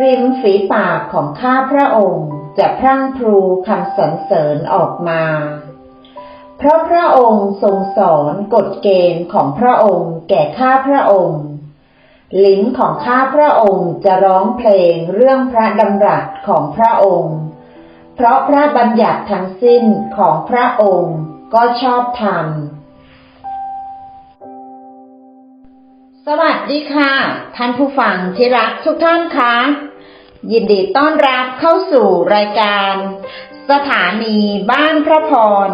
ริมฝีปากของข้าพระองค์จะพรั่งพรูคำสรรเสริญออกมา เพราะพระองค์ทรงสอนกฎเกณฑ์ของพระองค์แก่ข้าพระองค์ ลิ้นของข้าพระองค์จะร้องเพลงเรื่องพระดำรัสของพระองค์ เพราะพระบัญญัติทั้งสิ้นของพระองค์ก็ชอบธรรม ดีค่ะ ท่านผู้ฟังที่รักทุกท่านคะยินดีต้อนรับเข้าสู่รายการ สถานีบ้านพระพร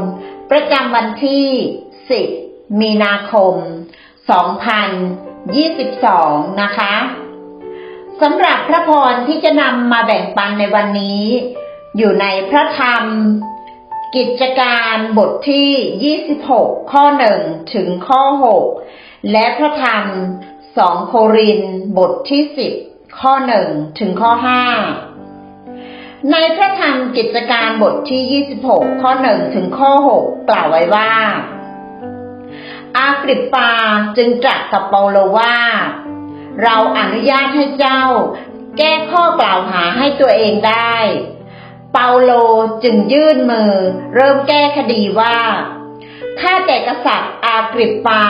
ประจำวันที่ 10 มีนาคม 2022 นะคะสำหรับพระพรที่จะนำมาแบ่งปันในวันนี้ อยู่ในพระธรรม กิจการบทที่ 26 ข้อ 1 ถึงข้อ 6 และพระธรรม 2โครินบทที่10ข้อ1ถึงข้อ5ในพระธรรมกิจการบทที่ 26 ข้อ1ถึงข้อ 6 กล่าวไว้ว่า อากริปปาจึงตรัสกับเปาโลว่า เราอนุญาตให้เจ้า แก้ข้อกล่าวหาให้ตัวเองได้ เปาโลจึงยื่นมือ เริ่มแก้คดีว่าข้าแต่กษัตริย์อากริปปา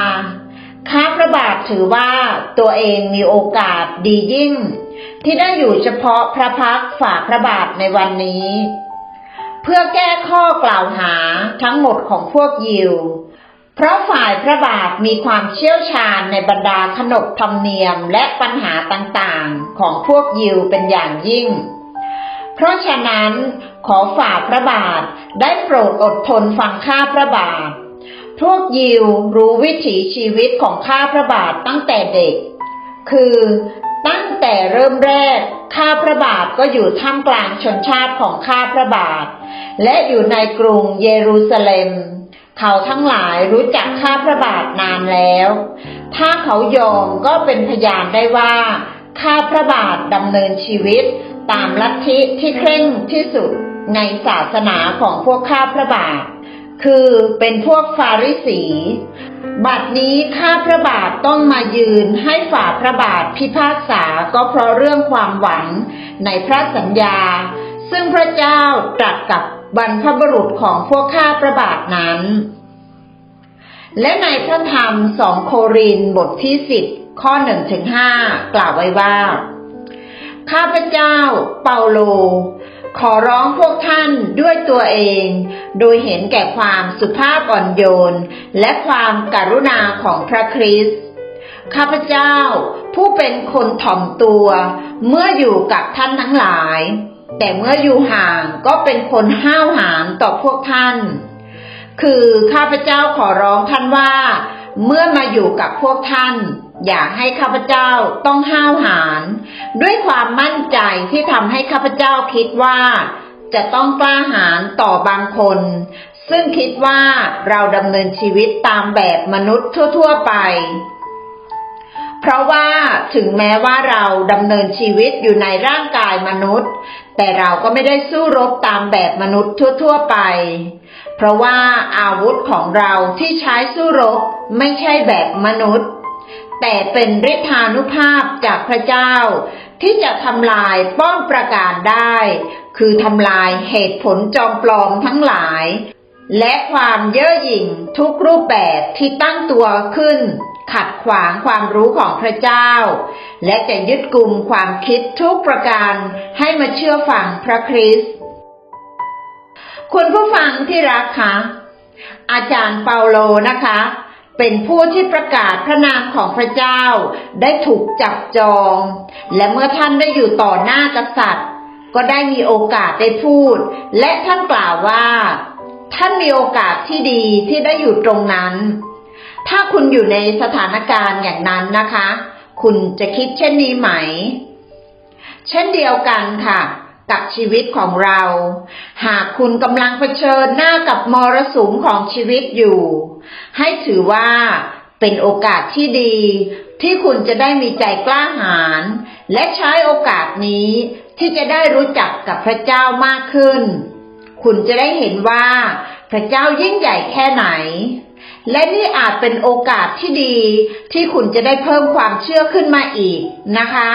ข้าพระบาทถือว่าตัวเองมีโอกาสดียิ่ง ที่ได้อยู่เฉพาะพระพักฝ่าพระบาทในวันนี้ เพื่อแก้ข้อกล่าวหาทั้งหมดของพวกยิว เพราะฝ่ายพระบาทมีความเชี่ยวชาญในบรรดาขนบธรรมเนียมและปัญหาต่างๆ ของพวกยิวเป็นอย่างยิ่ง เพราะฉะนั้นขอฝ่าพระบาทได้โปรดอดทนฟังข้าพระบาท พวกยิวรู้วิถีชีวิตของข้าพระบาทตั้งแต่เด็ก คือตั้งแต่เริ่มแรกข้าพระบาทก็อยู่ท่ามกลางชนชาติของข้าพระบาท และอยู่ในกรุงเยรูซาเล็ม เขาทั้งหลายรู้จักข้าพระบาทนานแล้ว ถ้าเขายอมก็เป็นพยานได้ว่า ข้าพระบาทดำเนินชีวิตตามลัทธิที่เคร่งที่สุดในศาสนาของพวกข้าพระบาท คือเป็นพวกฟาริสี บัดนี้ข้าพระบาทต้องมายืนให้ฝ่าพระบาทพิพากษาก็เพราะเรื่องความหวังในพระสัญญา ซึ่งพระเจ้าตรัสกับบรรพบุรุษของพวกข้าพระบาทนั้น และในพระธรรมสองโครินบทที่สิบข้อหนึ่งถึงห้ากล่าวไว้ว่า ข้าพระเจ้าเปาโล ขอร้องพวกท่านด้วยตัวเอง โดยเห็นแก่ความสุภาพอ่อนโยน และความการุณาของพระคริสต์ข้าพเจ้าผู้เป็นคนถ่อมตัว เมื่ออยู่กับท่านทั้งหลาย แต่เมื่ออยู่ห่างก็เป็นคนห้าวหาญต่อพวกท่าน คือข้าพเจ้าขอร้องท่านว่า เมื่อมาอยู่กับพวกท่าน อย่าให้ข้าพเจ้าต้องห้าวหาญด้วยความมั่นใจที่ทำให้ข้าพเจ้าคิดว่า จะต้องกล้าหาญต่อบางคน ซึ่งคิดว่าเราดำเนินชีวิตตามแบบมนุษย์ทั่ว ๆ ไป เพราะว่าถึงแม้ว่าเราดำเนินชีวิตอยู่ในร่างกายมนุษย์ แต่เราก็ไม่ได้สู้รบตามแบบมนุษย์ทั่ว ๆ ไป เพราะว่าอาวุธของเราที่ใช้สู้รบไม่ใช่แบบมนุษย์ แต่เป็นฤทธานุภาพจากพระเจ้า ที่จะทำลายป้อมประกาศได้ คือทำลายเหตุผลจอมปลอมทั้งหลาย และความเย่อหยิ่งทุกรูปแบบที่ตั้งตัวขึ้น ขัดขวางความรู้ของพระเจ้า และจะยึดกลุ่มความคิดทุกประการให้มาเชื่อฟังพระคริสต์คุณผู้ฟังที่รักคะอาจารย์เปาโลนะคะ เป็นผู้ที่ประกาศพระนามของพระเจ้า ได้ถูกจับจอง และเมื่อท่านได้อยู่ต่อหน้ากษัตริย์ ก็ได้มีโอกาสได้พูด และท่านกล่าวว่า ท่านมีโอกาสที่ดีที่ได้อยู่ตรงนั้น ถ้าคุณอยู่ในสถานการณ์อย่างนั้นนะคะ คุณจะคิดเช่นนี้ไหม เช่นเดียวกันค่ะกับชีวิตของเรา หากคุณกำลังเผชิญหน้ากับมรสุมของชีวิตอยู่ ให้ถือว่าเป็นโอกาสที่ดี ที่คุณจะได้มีใจกล้าหาญและใช้โอกาสนี้ที่จะได้รู้จักกับพระเจ้ามากขึ้น คุณจะได้เห็นว่า พระเจ้ายิ่งใหญ่แค่ไหน และนี่อาจเป็นโอกาสที่ดี ที่คุณจะได้เพิ่มความเชื่อขึ้นมาอีกนะคะ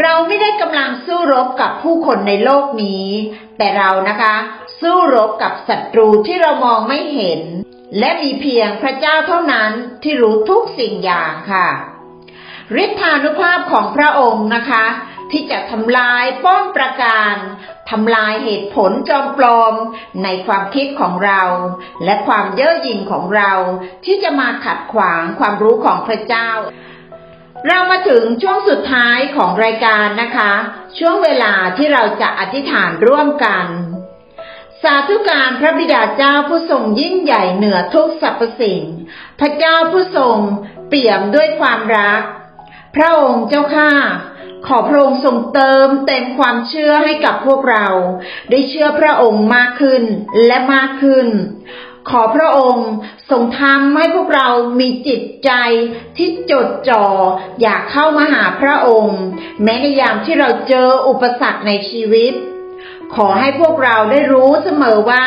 เราไม่ได้กำลังสู้รบกับผู้คนในโลกนี้ แต่เรานะคะ สู้รบกับศัตรูที่เรามองไม่เห็น และมีเพียงพระเจ้าเท่านั้นที่รู้ทุกสิ่งอย่างค่ะฤทธานุภาพของพระองค์นะคะ ที่จะทำลายป้อมประการทำลายเหตุผลจอมปลอมในความคิดของเรา และความเย่อหยิ่งของเรา ที่จะมาขัดขวางความรู้ของพระเจ้า เรามาถึงช่วงสุดท้ายของรายการนะคะ ช่วงเวลาที่เราจะอธิษฐานร่วมกัน สาธุการพระบิดาเจ้าผู้ทรงยิ่งใหญ่เหนือทุกสรรพสิ่ง พระเจ้าผู้ทรงเปี่ยมด้วยความรัก พระองค์เจ้าข้าขอพระองค์ทรงเติมเต็มความเชื่อให้กับพวกเรา ได้เชื่อพระองค์มากขึ้นและมากขึ้น ขอพระองค์ทรงทำให้พวกเรามีจิตใจที่จดจ่ออยากเข้ามาหาพระองค์ แม้ในยามที่เราเจออุปสรรคในชีวิต ขอให้พวกเราได้รู้เสมอว่า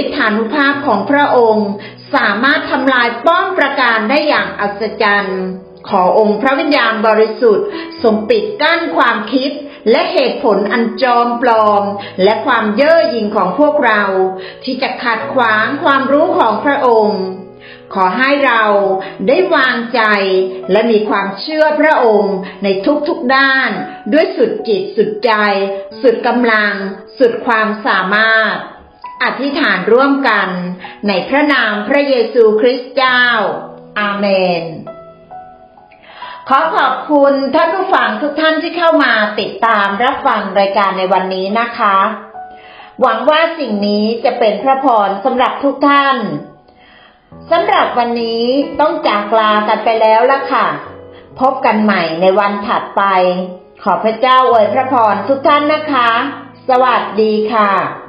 ฤทธานุภาพของพระองค์สามารถทำลายป้อมประการได้อย่างอัศจรรย์ ขอองค์พระวิญญาณบริสุทธิ์ทรงปิดกั้นความคิดและเหตุผลอันจอมปลอม และความเย่อหยิ่งของพวกเรา ที่จะขัดขวางความรู้ของพระองค์ ขอให้เราได้วางใจและมีความเชื่อพระองค์ในทุกๆด้าน ด้วยสุดจิตสุดใจ สุดกำลัง สุดความสามารถ อธิษฐานร่วมกัน ในพระนามพระเยซูคริสต์เจ้า อาเมน ขอขอบคุณท่านผู้ฟังทุกท่านที่เข้ามาติดตามรับฟังรายการในวันนี้นะคะ หวังว่าสิ่งนี้จะเป็นพระพรสำหรับทุกท่าน สำหรับวันนี้ต้องจากลากันไปแล้วล่ะค่ะ พบกันใหม่ในวันถัดไป ขอพระเจ้าอวยพระพรทุกท่านนะคะ สวัสดีค่ะ